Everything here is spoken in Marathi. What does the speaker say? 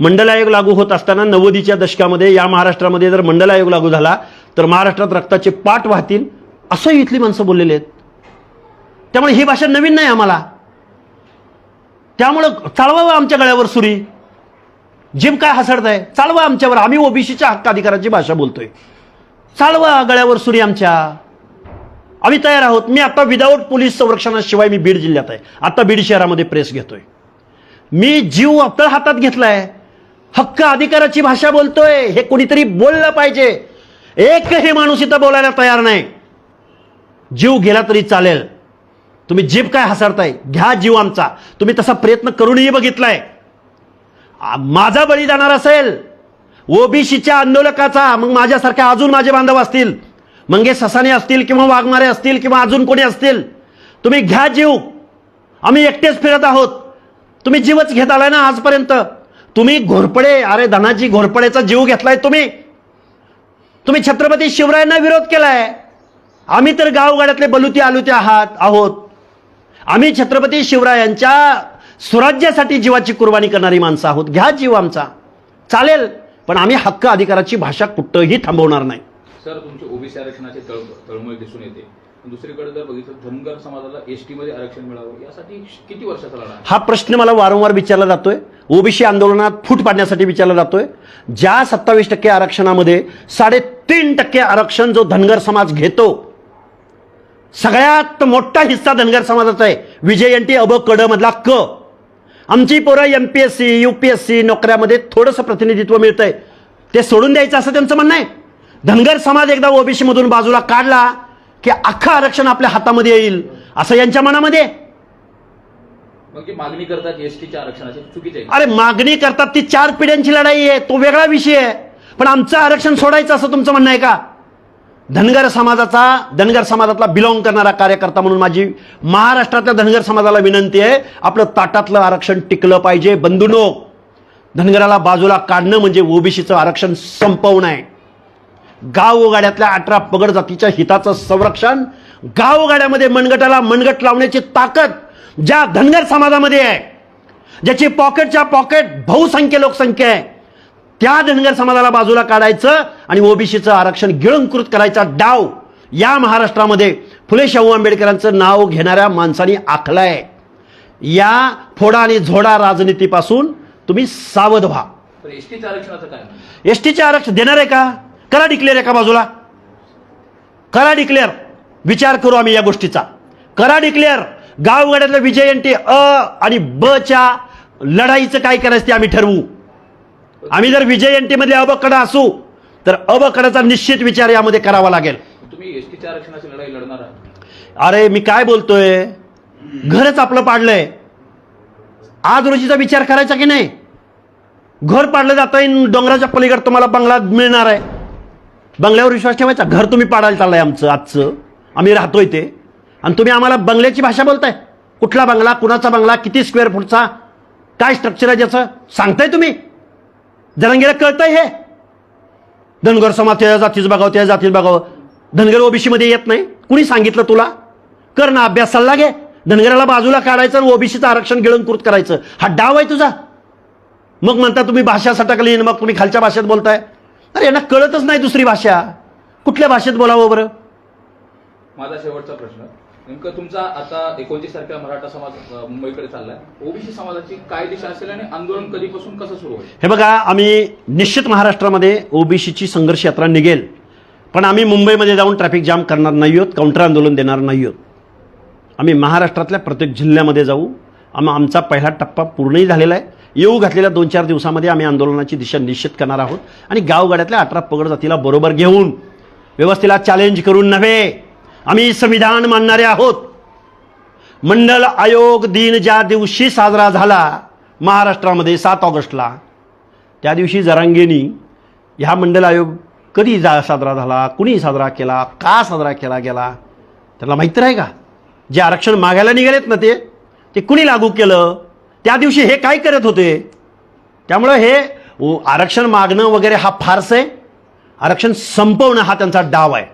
मंडल आयोग लागू होत असताना नव्वदीच्या दशकामध्ये या महाराष्ट्रामध्ये जर मंडल आयोग लागू झाला तर महाराष्ट्रात रक्ताचे पाठ वाहतील असंही इथली माणसं बोललेली आहेत. त्यामुळे ही भाषा नवीन नाही आम्हाला. त्यामुळं चालवावं आमच्या गळ्यावर सुरी. जिम काय हसडताय? चालवा आमच्यावर. आम्ही ओबीसीच्या हक्क अधिकाराची भाषा बोलतोय. चालवा गळ्यावर सुरी आमच्या. आम्ही तयार आहोत. मी आता विदाऊट पोलीस संरक्षणाशिवाय मी बीड जिल्ह्यात आहे. आता बीड शहरामध्ये प्रेस घेतोय. मी जीव आपल्या हातात घेतलाय. हक्क अधिकाराची भाषा बोलतोय हे कोणीतरी बोललं पाहिजे. एकही माणूस इथं बोलायला तयार नाही. जीव गेला तरी चालेल. तुम्ही जीभ काय हसारताय? घ्या जीव आमचा. तुम्ही तसा प्रयत्न करूनही बघितलाय. माझा बळी जाणार असेल. ओबीसीच्या आंदोलकाचा मग माझ्यासारख्या अजून माझे बांधव असतील. मंगे ससाने असतील किंवा वाघमारे असतील किंवा अजून कोणी असतील. तुम्ही घ्या जीव. आम्ही एकटेच फिरत आहोत. तुम्ही जीवच घेत आलाय ना आजपर्यंत? तुम्ही घोरपडे अरे धनाजी घोरपडेचा जीव घेतलाय तुम्ही. तुम्ही छत्रपती शिवरायांना विरोध केलाय. आम्ही तर गावगाड्यातले बलुते आलुते आहात आहोत. आम्ही छत्रपती शिवरायांच्या स्वराज्यासाठी जीवाची कुर्बानी करणारी माणसं आहोत. घ्या जीव आमचा. चालेल पण आम्ही हक्क अधिकाराची भाषा कुठंही थांबवणार नाही. सर तुमची ओबीसी आरक्षणाची तळमळ दिसून येते. दुसरीकडे जर बघितलं धनगर समाजाला एसटी मध्ये आरक्षण मिळावं यासाठी किती वर्षाचा लढा आहे? हा प्रश्न मला वारंवार विचारला जातोय. ओबीसी आंदोलनात फूट पाडण्यासाठी विचारला जातोय. ज्या सत्तावीस टक्के आरक्षणामध्ये साडेतीन टक्के आरक्षण जो धनगर समाज घेतो सगळ्यात मोठा हिस्सा धनगर समाजाचा आहे. विजय एन टी अब कड मधला क. आमची पोरं M P S C U P S C नोकऱ्यामध्ये थोडंसं प्रतिनिधित्व मिळतंय. ते सोडून द्यायचं असं त्यांचं म्हणणं आहे. धनगर समाज एकदा ओबीसी मधून बाजूला काढला की अख्खं आरक्षण आपल्या हातामध्ये येईल असं यांच्या मनामध्ये? मागणी करतात एसटीच्या आरक्षणाची चुकीचे अरे मागणी करतात ती चार पिढ्यांची लढाई आहे तो वेगळा विषय आहे. पण आमचं आरक्षण सोडायचं असं तुमचं म्हणणं आहे का? धनगर समाजाचा धनगर समाजातला बिलॉंग करणारा कार्यकर्ता म्हणून माझी महाराष्ट्रातल्या धनगर समाजाला विनंती आहे आपलं ताटातलं आरक्षण टिकलं पाहिजे. बंधुनो धनगराला बाजूला काढणं म्हणजे ओबीसीचं आरक्षण संपवणं आहे. गावगाड्यातल्या अठरा पगड जातीच्या हिताचं संरक्षण गावगाड्यामध्ये मनगटाला मनगट लावण्याची ताकद ज्या धनगर समाजामध्ये आहे ज्याची पॉकेटच्या पॉकेट बहुसंख्य लोकसंख्या आहे त्या धनगर समाजाला बाजूला काढायचं आणि ओबीसीचं आरक्षण गिळंकृत करायचा डाव या महाराष्ट्रामध्ये फुले शाहू आंबेडकरांचं नाव घेणाऱ्या माणसांनी आखलाय या फोडा आणि झोडा राजनीतीपासून तुम्ही सावध व्हा. तर एसटीच्या आरक्षणाचं काय? एस टीचे आरक्षण देणार आहे का? करा डिक्लेअर एका बाजूला. करा डिक्लेअर विचार करू आम्ही या गोष्टीचा. करा डिक्लेअर गावगाड्यातलं विजय एन टी अ आणि ब च्या लढाईचं काय करायचं ते आम्ही ठरवू. आम्ही जर विजय एन टी मध्ये अबकडा असू तर अबकडाचा निश्चित विचार यामध्ये करावा लागेल. तुम्ही एसटीच्या आरक्षणाची लढाई लढणार आहात. अरे मी काय बोलतोय? घरच आपलं पाडलंय. आज रोजीचा विचार करायचा की नाही? घर पाडलं जात डोंगराच्या पलीकडे तुम्हाला बंगला मिळणार आहे. बंगल्यावर विश्वास ठेवायचा. घर तुम्ही पाडायला चाललंय आमचं आजचं. आम्ही राहतोय ते आणि तुम्ही आम्हाला बंगल्याची भाषा बोलताय. कुठला बंगला कुणाचा बंगला किती स्क्वेअर फूटचा काय स्ट्रक्चर आहे ज्याचं? सांगताय तुम्ही. जरंगीला कळतंय हे. धनगर समाज त्या जातीचं बघावं त्या जातीच बघावं. धनगर ओबीसीमध्ये येत नाही. कुणी सांगितलं तुला? कर ना अभ्यास सल्ला घे. धनगराला बाजूला काढायचं आणि ओबीसीचं आरक्षण गिळंकृत करायचं. हा डाव आहे तुझा. मग म्हणता तुम्ही भाषा सटकली आणि मग तुम्ही खालच्या भाषेत बोलताय. अरे यांना कळतच नाही दुसरी भाषा. कुठल्या भाषेत बोलावं बरं? माझा शेवटचा प्रश्न. नेमकं तुमचा आता एकोणतीस तारखेला मराठा समाज अ, मुंबईकडे चाललाय. ओबीसी समाजाची काय दिशा असेल आणि आंदोलन कधीपासून कसं सुरू होईल? हे बघा आम्ही निश्चित महाराष्ट्रामध्ये ओबीसीची संघर्ष यात्रा निघेल. पण आम्ही मुंबईमध्ये जाऊन ट्रॅफिक जाम करणार नाही आहोत काउंटर आंदोलन देणार नाही आहोत आम्ही महाराष्ट्रातल्या प्रत्येक जिल्ह्यामध्ये जाऊ. आम आमचा पहिला टप्पा पूर्णही झालेला आहे. येऊ घातलेल्या दोन चार दिवसामध्ये आम्ही आंदोलनाची दिशा निश्चित करणार आहोत. आणि गावगाड्यातल्या अठरा पगड जातीला बरोबर घेऊन व्यवस्थेला चॅलेंज करून नव्हे आम्ही संविधान मानणारे आहोत. मंडल आयोग दिन ज्या दिवशी साजरा झाला महाराष्ट्रामध्ये सात ऑगस्टला त्या दिवशी जरांगेनी ह्या मंडल आयोग कधी जा साजरा झाला कुणी साजरा केला का साजरा केला गेला त्याला माहीत आहे का? जे आरक्षण मागायला निघालेत ना ते ते कुणी लागू केलं? त्या दिवशी हे काय करत होते? त्यामुळं हे आरक्षण मागणं वगैरे हा फारस आहे. आरक्षण संपवणं हा त्यांचा डाव आहे.